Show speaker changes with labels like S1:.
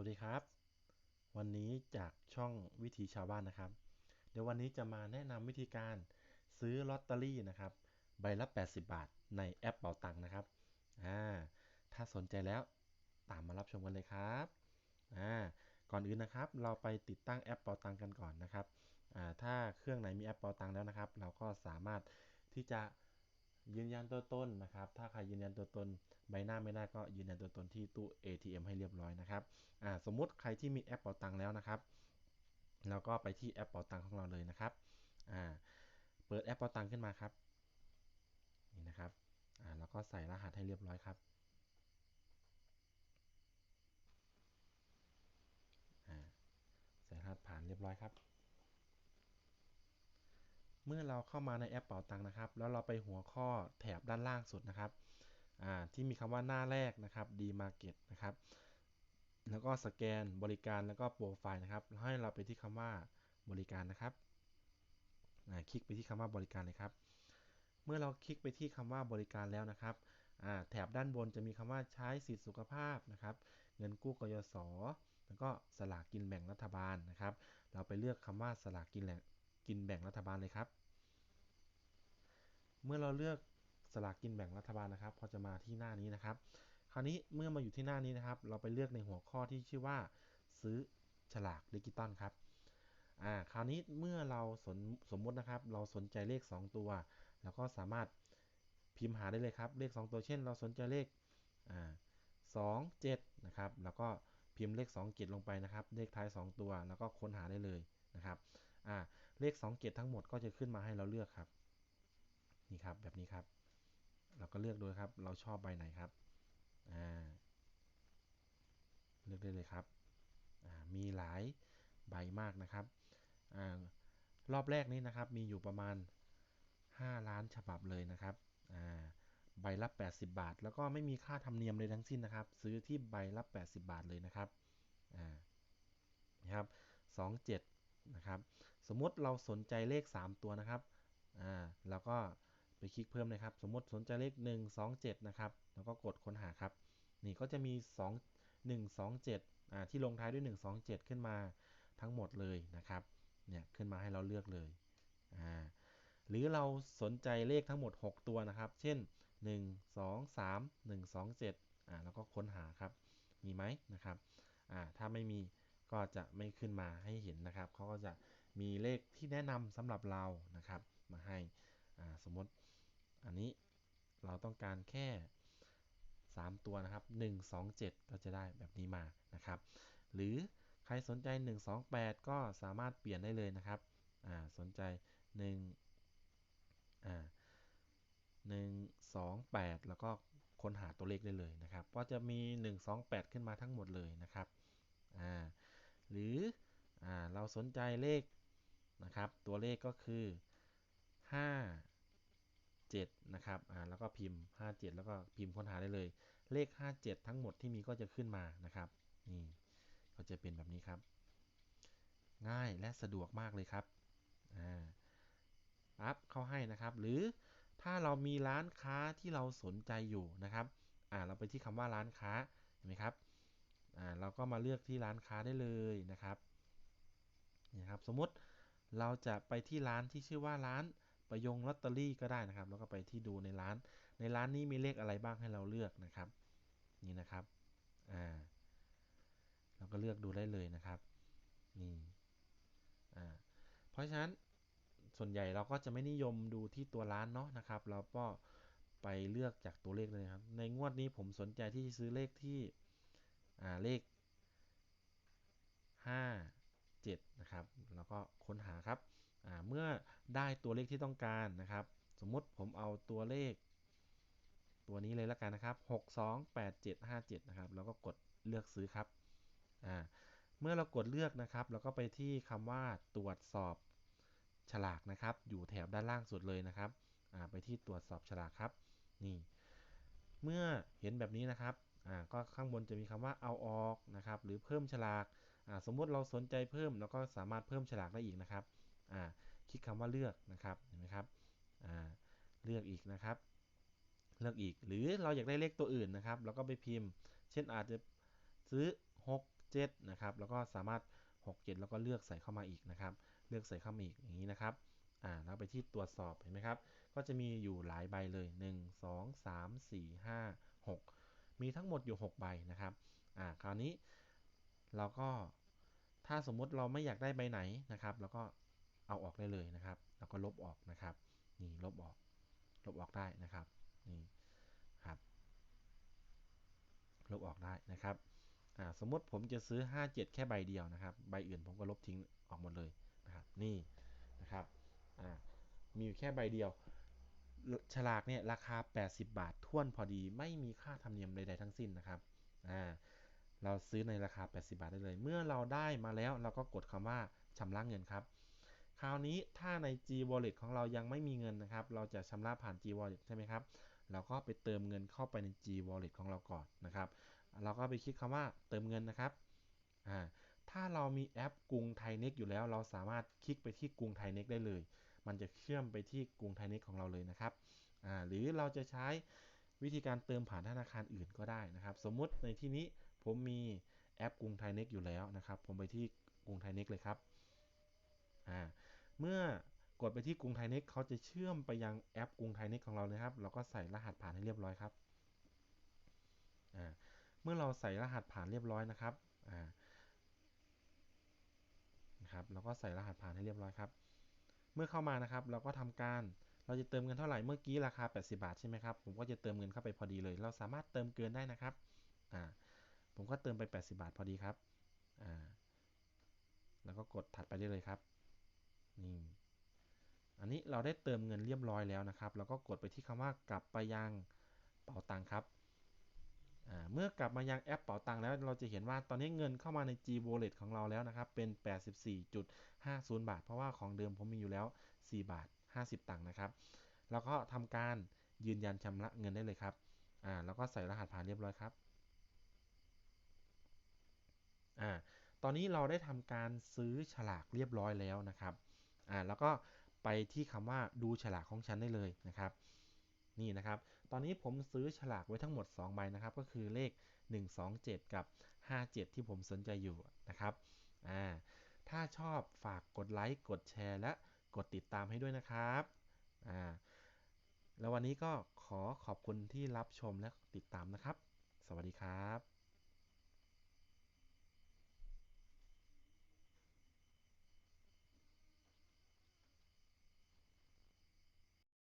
S1: วัสดีครับ วันนี้จากช่องวิถีชาวบ้านนะครับ เดี๋ยววันนี้จะมาแนะนำวิธีการซื้อลอตเตอรี่นะครับ ใบละ 80 บาทในแอปเป๋าตังนะครับอ่าถ้าสนใจแล้วตามมารับชมกันเลยครับอ่าก่อนอื่นนะครับ เราไปติดตั้งแอปเป๋าตังกันก่อนนะครับอ่าถ้าเครื่องไหนมีแอปเป๋าตังแล้วนะครับ เราก็สามารถที่จะ ยืนยันตัวตนนะครับ ถ้าใครยืนยันตัวตนใบหน้าไม่ได้ก็ยืนยันตัวตนที่ตู้ ATM ให้เรียบร้อยนะครับอ่าสมมุติใครที่มีแอปเป๋าตังค์แล้วนะครับเราก็ไปที่แอปเป๋าตังค์ของเราเลยนะครับอ่าเปิดแอปเป๋าตังค์ขึ้นมาครับนี่นะครับอ่าแล้วก็ใส่รหัสให้เรียบร้อยครับอ่าใส่รหัสผ่านเรียบร้อยครับ เมื่อเราเข้ามาในแอปเป๋าตังค์นะครับ แล้วเราไปหัวข้อแถบด้านล่างสุดนะครับที่มีคำว่าหน้าแรกนะครับ D Market นะครับ แล้วก็สแกนบริการแล้วก็โปรไฟล์นะครับ ให้เราไปที่คำว่าบริการนะครับคลิกไปที่คำว่าบริการเลยครับ เมื่อเราคลิกไปที่คำว่าบริการแล้วนะครับแถบด้านบนจะมีคำว่าใช้สิทธิสุขภาพนะครับ เงินกู้กยศแล้วก็สลากกินแบ่งรัฐบาลนะครับ เราไปเลือกคำว่าสลากกินแหล่ง กินแบ่งรัฐบาลเลยครับ เมื่อเราเลือกสลากกินแบ่งรัฐบาลนะครับ พอจะมาที่หน้านี้นะครับ คราวนี้เมื่อมาอยู่ที่หน้านี้นะครับ เราไปเลือกในหัวข้อที่ชื่อว่า ซื้อฉลากดิจิตอลครับอ่าคราวนี้เมื่อเราสนสมมตินะครับ เราสนใจเลข 2 ตัวเราก็สามารถพิมพ์หาได้เลยครับเลข 2 ตัวเช่น เราสนใจเลขอ่าสองเจ็ดนะครับแล้วก็พิมพ์เลข2เกตลงไปนะครับ เลขท้าย 2 ตัว แล้วก็ค้นหาได้เลยนะครับ อ่าเลข2เกตทั้งหมดก็จะขึ้นมาให้เราเลือกครับนี่ครับแบบนี้ครับ เราก็เลือกดูครับ เราชอบใบไหนครับอ่าเลือกได้เลยครับอ่ามีหลายใบมากนะครับอ่ารอบแรกนี้นะครับมีอยู่ประมาณ 5 ล้านฉบับเลยนะครับอ่าใบละ 80 บาท แล้วก็ไม่มีค่าธรรมเนียมเลยทั้งสิ้นนะครับ ซื้อที่ใบละ 80 บาทเลยนะครับอ่านะครับ 27 นะครับ สมมติเราสนใจเลข 3 ตัวนะครับ อ่า แล้วก็ไปคลิกเพิ่มนะครับ สมมติสนใจเลข 1 2 7 นะครับ แล้วก็กดค้นหาครับ นี่ก็จะมี 2 1 2 7 อ่า ที่ลงท้ายด้วย 1 2 7 ขึ้นมาทั้งหมดเลยนะครับ เนี่ย ขึ้นมาให้เราเลือกเลย อ่า หรือเราสนใจเลขทั้งหมด 6 ตัวนะครับ เช่น 1 2 3 1 2 7 อ่า แล้วก็ค้นหาครับ มีไหมนะครับ อ่า ถ้าไม่มีก็จะไม่ขึ้นมาให้เห็นนะครับ เขาก็จะ มีเลขที่แนะนำสำหรับเรานะครับ มาให้สมมติอันนี้เราต้องการแค่ 3 ตัวนะครับ 1 2 7 ก็จะได้แบบนี้มานะครับ หรือใครสนใจ 1 2 8 ก็สามารถเปลี่ยนได้เลยนะครับสนใจ1อ่า1 2 8 แล้วก็ค้นหาตัวเลขได้เลยนะครับ ก็จะมี 1 2 8 ขึ้นมาทั้งหมดเลยนะครับ อ่า หรือ อ่า เราสนใจเลข นะครับ ตัวเลขก็คือ 5 7 นะครับอ่าแล้วก็พิมพ์ 57 แล้วก็พิมพ์ค้นหาได้เลย เลข 57 ทั้งหมดที่มีก็จะขึ้นมานะครับนี่ก็จะเป็นแบบนี้ครับ ง่ายและสะดวกมากเลยครับอ่าปั๊บเข้าให้นะครับ หรือถ้าเรามีร้านค้าที่เราสนใจอยู่นะครับอ่าเราไปที่คำว่าร้านค้าเห็นไหมครับอ่าเราก็มาเลือกที่ร้านค้าได้เลยนะครับนี่ครับ สมมติ เราจะไปที่ร้านที่ชื่อว่าร้านประยงลอตเตอรี่ก็ได้นะครับ แล้วก็ไปที่ดูในร้าน ในร้านนี้มีเลขอะไรบ้างให้เราเลือกนะครับ นี่นะครับ อ่า เราก็เลือกดูได้เลยนะครับ นี่ อ่า เพราะฉะนั้นส่วนใหญ่เราก็จะไม่นิยมดูที่ตัวร้านเนาะนะครับ เราก็ไปเลือกจากตัวเลขเลยครับ ในงวดนี้ผมสนใจที่จะซื้อเลขที่ อ่า เลข5 7นะครับแล้วก็ค้นหาครับเมื่อได้ตัวเลขที่ต้องการนะครับ สมมุติผมเอาตัวเลข ตัวนี้เลยแล้วกันนะครับ 628757นะครับแล้วก็กดเลือกซื้อครับเมื่อเรากดเลือกนะครับ เราก็ไปที่คำว่าตรวจสอบฉลากนะครับ อยู่แถบด้านล่างสุดเลยนะครับไปที่ตรวจสอบฉลากครับนี่เมื่อเห็นแบบนี้นะครับก็ข้างบนจะมีคำว่าเอาออกนะครับ หรือเพิ่มฉลาก สมมุติเราสนใจเพิ่มเราก็สามารถเพิ่มฉลากได้อีกนะครับคลิกคำว่าเลือกนะครับเห็นไหมครับเลือกอีกนะครับ เลือกอีกหรือเราอยากได้เลขตัวอื่นนะครับเราก็ไปพิมพ์ เช่นอาจจะซื้อ 6 7นะครับแล้วก็สามารถ 6 7 แล้วก็เลือกใส่เข้ามาอีกนะครับ เลือกใส่เข้ามาอีกอย่างนี้นะครับอ่าแล้วไปที่ตรวจสอบเห็นไหมครับ ก็จะมีอยู่หลายใบเลย 1 2 3 4 5 6 มีทั้งหมดอยู่ 6 ใบนะครับอ่าคราวนี้เราก็ ถ้าสมมุติเราไม่อยากได้ใบไหนนะครับเราก็เอาออกได้เลยนะครับแล้วก็ลบออกนะครับ นี่ลบออก ลบออกได้นะครับ นี่ครับ ลบออกได้นะครับ สมมติผมจะซื้อ 57 แค่ใบเดียวนะครับ ใบอื่นผมก็ลบทิ้งออกหมดเลยนะครับ นี่นะครับ มีอยู่แค่ใบเดียว ฉลากเนี่ยราคา 80 บาทท่วนพอดี ไม่มีค่าธรรมเนียมใดๆทั้งสิ้นนะครับ อ่า เราซื้อในราคา 80 บาทได้เลย เมื่อเราได้มาแล้วเราก็กดคำว่าชำระเงินครับ คราวนี้ถ้าใน G Wallet ของเรายังไม่มีเงินนะครับ เราจะชำระผ่าน G Wallet ใช่ไหมครับ เราก็ไปเติมเงินเข้าไปใน G Wallet ของเราก่อนนะครับ เราก็ไปคลิกคำว่าเติมเงินนะครับถ้าเรามีแอปกรุงไทยเน็กอยู่แล้ว เราสามารถคลิกไปที่กรุงไทยเน็กได้เลย มันจะเชื่อมไปที่กรุงไทยเน็กของเราเลยนะครับหรือเราจะใช้วิธีการเติมผ่านธนาคารอื่นก็ได้นะครับ สมมุติในที่นี้ ผมมีแอปกรุงไทยเน็กอยู่แล้วนะครับ ผมไปที่กรุงไทยเน็กเลยครับอ่าเมื่อกดไปที่กรุงไทยเน็กเขาจะเชื่อมไปยังแอปกรุงไทยเน็กของเราเลยครับ เราก็ใส่รหัสผ่านให้เรียบร้อยครับอ่าเมื่อเราใส่รหัสผ่านเรียบร้อยนะครับนะครับเราก็ใส่รหัสผ่านให้เรียบร้อยครับเมื่อเข้ามานะครับ เราก็ทำการเราจะเติมเงินเท่าไหร่เมื่อกี้ราคา 80 บาทใช่ไหมครับผมก็จะเติมเงินเข้าไปพอดีเลย เราสามารถเติมเกินได้นะครับอ่า ผมก็เติมไป 80 บาทพอดีครับ อ่า แล้วก็กดถัดไปได้เลยครับ นี่ อันนี้เราได้เติมเงินเรียบร้อยแล้วนะครับเราก็กดไปที่คำว่ากลับไปยังเป๋าตังครับเมื่อกลับมายังแอปเป๋าตังแล้ว เราจะเห็นว่าตอนนี้เงินเข้ามาใน G Wallet ของเราแล้วนะครับ เป็น 84.50 บาท เพราะว่าของเดิมผมมีอยู่แล้ว 4 บาท 50 ตังค์นะครับ แล้วก็ทำการยืนยันชำระเงินได้เลยครับ อ่า แล้วก็ใส่รหัสผ่านเรียบร้อยครับ อ่าตอนนี้เราได้ทำการซื้อฉลากเรียบร้อยแล้วนะครับอ่าแล้วก็ไปที่คำว่าดูฉลากของฉันได้เลยนะครับ นี่นะครับ ตอนนี้ผมซื้อฉลากไว้ทั้งหมด2ใบนะครับ ก็คือเลข 127 กับ 57 ที่ผมสนใจอยู่นะครับอ่าถ้าชอบฝากกดไลค์กดแชร์และกดติดตามให้ด้วยนะครับอ่าแล้ววันนี้ก็ขอขอบคุณที่รับชมและติดตามนะครับ สวัสดีครับ